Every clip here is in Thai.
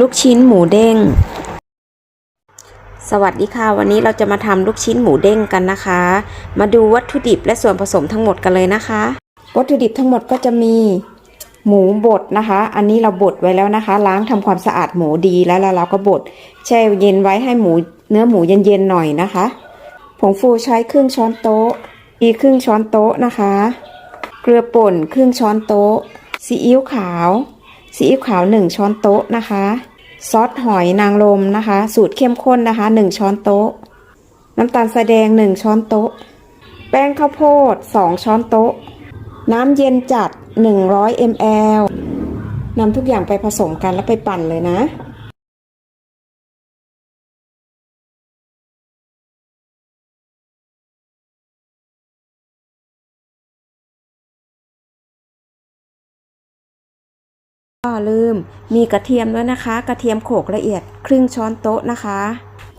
ลูกชิ้นหมูเด้ง สวัสดีค่ะ วันนี้เราจะมาทำลูกชิ้นหมูเด้งกันนะคะ มาดูวัตถุดิบและส่วนผสมทั้งหมดกันเลยนะคะ วัตถุดิบทั้งหมดก็จะมีหมูบดนะคะ อันนี้เราบดไว้แล้วนะคะ ล้างทำความสะอาดหมูดีแล้วแล้วเราก็บดแช่เย็นไว้ให้หมูเนื้อหมูเย็นๆหน่อยนะคะ ผงฟูใช้ครึ่งช้อนโต๊ะอีครึ่งช้อนโต๊ะนะคะ เกลือป่นครึ่งช้อนโต๊ะซีอิ๊วขาว ซีอิ๊วขาวหนึ่งช้อนโต๊ะนะคะ ซอสหอยนางรมนะคะ สูตรเข้มข้นนะคะหนึ่งช้อนโต๊ะ น้ำตาลทรายแดงหนึ่งช้อนโต๊ะ แป้งข้าวโพดสองช้อนโต๊ะ น้ำเย็นจัด 100 ml นำทุกอย่างไปผสมกันแล้วไปปั่นเลยนะ ก็ลืมมีกระเทียมด้วยนะคะ กระเทียมโขลกละเอียดครึ่งช้อนโต๊ะนะคะ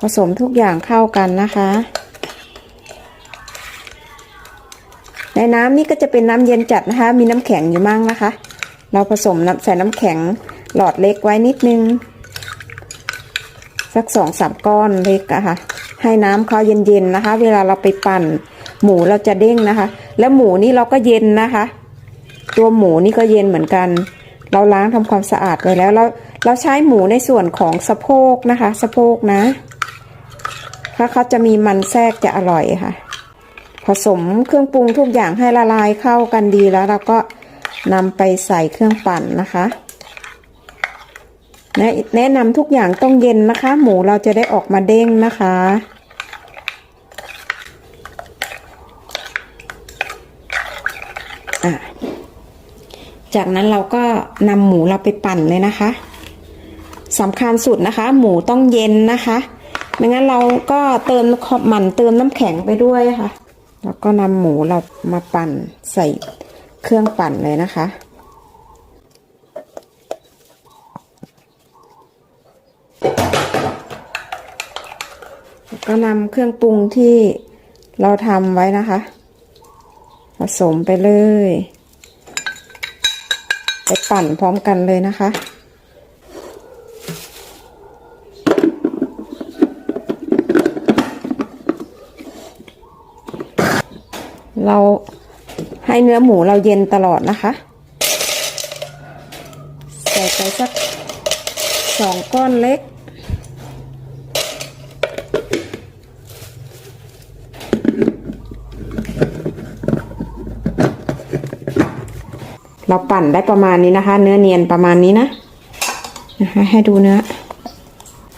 ผสมทุกอย่างเข้ากันนะคะ ในน้ำนี่ก็จะเป็นน้ำเย็นจัดนะคะ มีน้ำแข็งอยู่มั่งนะคะ เราผสมน้ำใส่น้ำแข็งหลอดเล็กไว้นิดนึง สักสองสามก้อนเล็กอะค่ะ ให้น้ำเขาเย็นๆนะคะ เวลาเราไปปั่น หมูเราจะเด้งนะคะ แล้วหมูนี่เราก็เย็นนะคะ ตัวหมูนี่ก็เย็นเหมือนกัน เราล้างทำความสะอาดไว้แล้ว เราเราใช้หมูในส่วนของสะโพกนะคะ สะโพกนะ ถ้าเขาจะมีมันแทรกจะอร่อยค่ะ ผสมเครื่องปรุงทุกอย่างให้ละลายเข้ากันดีแล้วเราก็นำไปใส่เครื่องปั่นนะคะแนะแนะนำทุกอย่างต้องเย็นนะคะ หมูเราจะได้ออกมาเด้งนะคะ อะ จากนั้นเราก็นำหมูเราไปปั่นเลยนะคะสำคัญสุดนะคะ หมูต้องเย็นนะคะไม่งั้นเราก็เติมหมันเติมน้ำแข็งไปด้วยค่ะ แล้วก็นำหมูเรามาปั่นใส่เครื่องปั่นเลยนะคะ แล้วก็นำเครื่องปรุงที่เราทำไว้นะคะ ผสมไปเลย ไปปั่นพร้อมกันเลยนะคะ เราให้เนื้อหมูเราเย็นตลอดนะคะใส่ไปสักสองก้อนเล็ก เราปั่นได้ประมาณนี้นะคะ เนื้อเนียนประมาณนี้นะนะคะ ให้ดูเนื้อ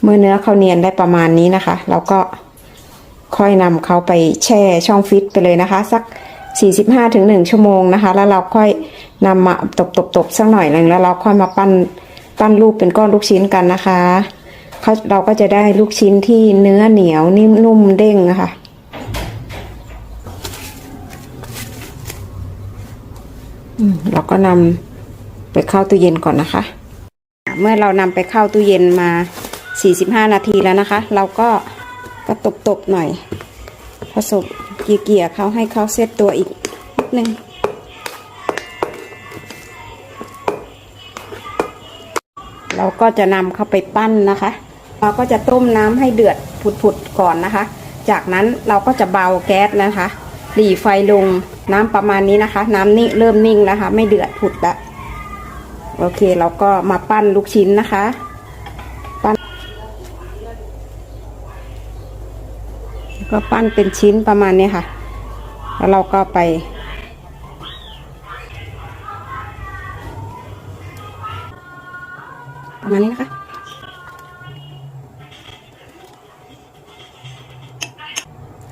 เมื่อเนื้อเขาเนียนได้ประมาณนี้นะคะ เราก็ค่อยนำเขาไปแช่ช่องฟิตไปเลยนะคะ สัก 45ถึง1ชั่วโมงนะคะ แล้วเราค่อยนำมาตบตบตบสักหน่อยหนึ่งแล้วเราค่อยมาปั้นปั้นรูปเป็นก้อนลูกชิ้นกันนะคะเขาเราก็จะได้ลูกชิ้นที่เนื้อเหนียวนิ่มนุ่มเด้งนะคะอืม เราก็นำไปเข้าตู้เย็นก่อนนะคะ เมื่อเรานำไปเข้าตู้เย็นมา 45 นาทีแล้วนะคะ เราก็ก็ตบตบๆหน่อย ผสมเกี่ยๆเขาให้เขาเซตตัวอีกนิดนึงเราก็จะนำเข้าไปปั้นนะคะ เราก็จะต้มน้ำให้เดือดผุดๆก่อนนะคะ จากนั้นเราก็จะเบาแก๊สนะคะ หลีไฟลงน้ำประมาณนี้นะคะ น้ำนิ่งเริ่มนิ่งนะคะ ไม่เดือดผุดละโอเคเราก็มาปั้นลูกชิ้นนะคะ ปั้นก็ปั้นเป็นชิ้นประมาณนี้ค่ะ แล้วเราก็ไปประมาณนี้นะคะ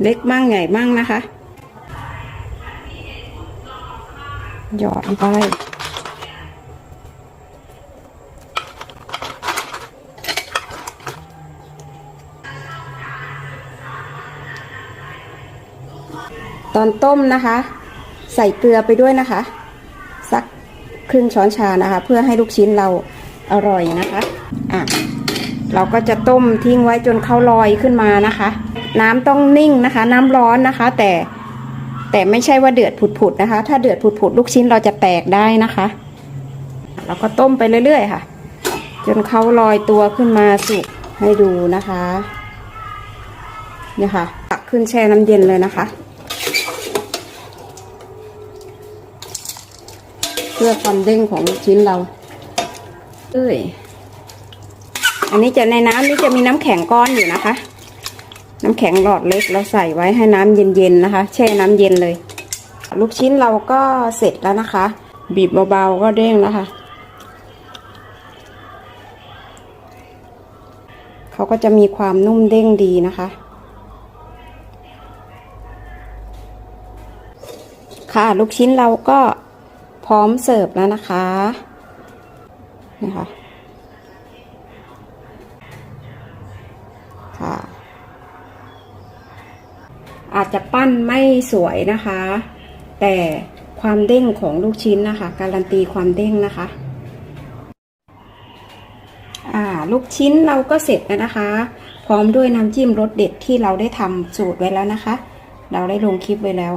เล็กมั่งใหญ่มั่งนะคะ หยอดลงไปตอนต้มนะคะ ใส่เกลือไปด้วยนะคะ สักครึ่งช้อนชานะคะ เพื่อให้ลูกชิ้นเราอร่อยนะคะอะเราก็จะต้มทิ้งไว้จนเขาลอยขึ้นมานะคะ น้ำต้องนิ่งนะคะ น้ำร้อนนะคะ แต่ แต่ไม่ใช่ว่าเดือดผุดๆนะคะ ถ้าเดือดผุดๆลูกชิ้นเราจะแตกได้นะคะเราก็ต้มไปเรื่อย ๆ ค่ะ จนเขาลอยตัวขึ้นมาสุกให้ดูนะคะเนี่ยค่ะตักขึ้นแช่น้ำเย็นเลยนะคะ เพื่อความเด้งของลูกชิ้นเราเอ้ยอันนี้จะในน้ำนี่จะมีน้ำแข็งก้อนอยู่นะคะ น้ำแข็งหลอดเล็กเราใส่ไว้ให้น้ำเย็นๆนะคะ แช่น้ำเย็นเลย ลูกชิ้นเราก็เสร็จแล้วนะคะ บีบเบาๆก็เด้งแล้วค่ะเขาก็จะมีความนุ่มเด้งดีนะคะค่ะลูกชิ้นเราก็พร้อมเสิร์ฟแล้วนะคะนะคะ่ะ อาจจะปั้นไม่สวยนะคะ แต่ความเด้งของลูกชิ้นนะคะ การันตีความเด้งนะคะลูกชิ้นเราก็เสร็จแล้วนะคะ พร้อมด้วยน้ำจิ้มรสเด็ดที่เราได้ทำสูตรไว้แล้วนะคะ เราได้ลงคลิปไว้แล้ว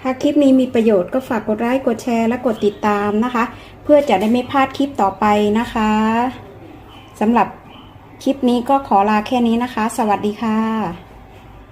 ถ้าคลิปนี้มีประโยชน์ก็ฝากกดไลค์กดแชร์และกดติดตามนะคะ เพื่อจะได้ไม่พลาดคลิปต่อไปนะคะสำหรับ คลิปนี้ก็ขอลาแค่นี้นะคะ สวัสดีค่ะ